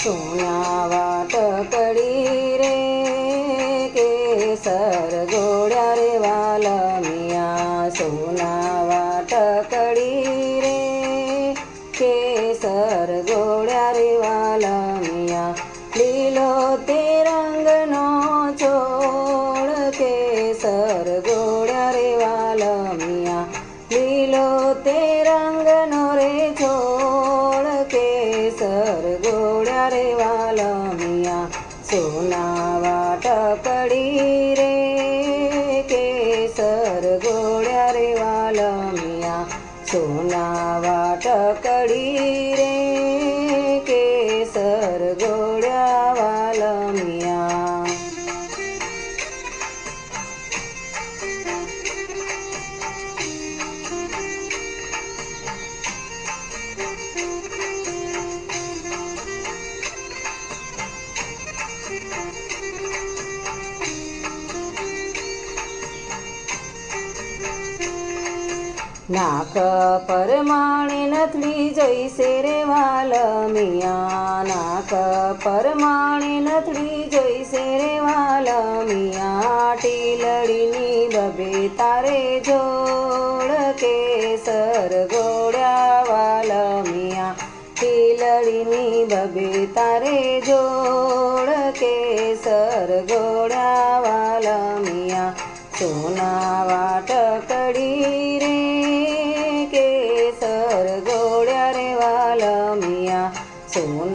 सोन्या वाटकडी रे केसर गोड्या रे वाला. नाक परमाणी नथली जैसे रे वाल मिया नाक परमाणी नथली जैसे रे वाल मिया टिलडीनी बबे तारे जोड के सर गोड्या वाल मिया टिलडीनी बबे तारे जोड के सर गोड्या वाल मिया सोनावा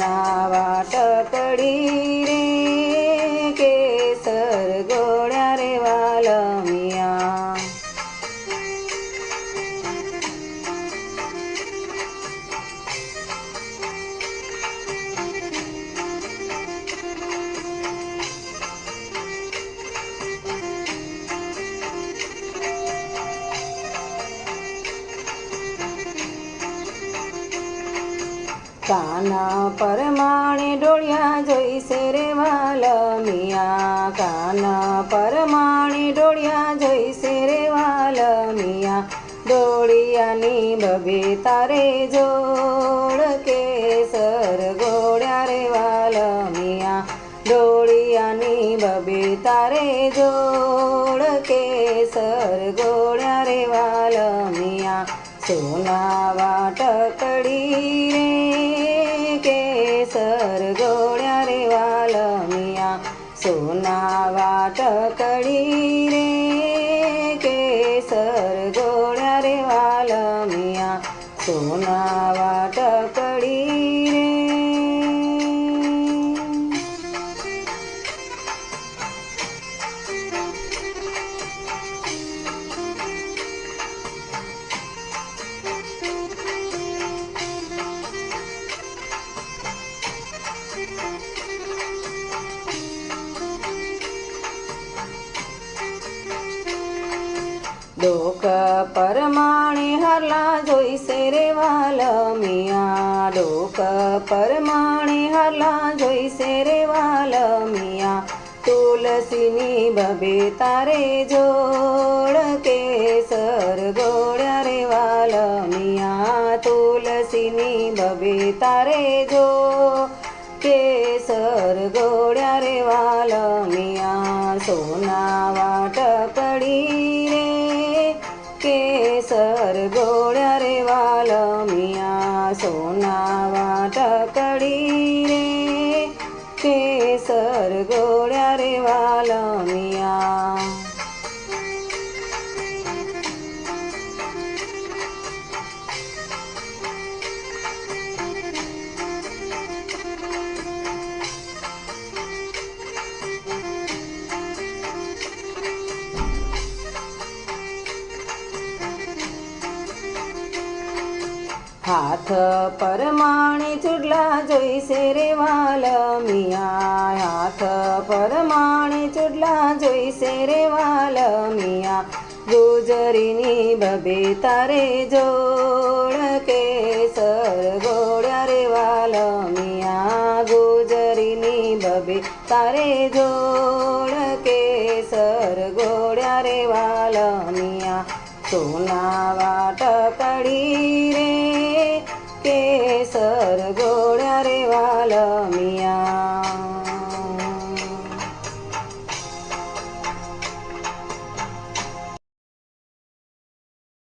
ના વાટ પડી રે. કાના પરમાણે ડોળિયા જોઈશે રે વાલમિયા. કાના પરમાણે ડોળિયા જોઈશે રે વાલમિયા. ડોળિયાની બબે તારે જોડ કેસર ગોળ્યા રે વાલમિયા. ડોળિયાની બબે તારે જોડ કેસર ગોળ્યા રે વાલમિયા. સોના વાટક सर गोड्या रे वालमिया सोना वाटकडी रे. केसर गोड्या रे वालमिया सोना ડોક પરમાણે હરલા જોઈશે રે વાલમિયા. ડોક પરમાણે હરલા જોઈશે રે વાલમિયા. તુલસીની બબે તારે જોડ કેસર ગોળ્યા રે વાલમિયા. તુલસીની બબે તારે જો કેસર ગોળ્યા રે વાલમિયા. સોના गोड्या रे वाल मिया सोनावा टाकडी रे. केसर गोड्या रे वाल मिया हाथ परमाणी चुडला जोईसे रे वाल मिया. हाथ परमाणी चुडला जोईसे रे वाल मिया. गुजरिनी बबे तारे जोड केसर गोड्या रे वाल मिया. गुजरिनी बबे तारे जोड केसर गोड्या रे वाल मिया. सोना वाट कडी Mia.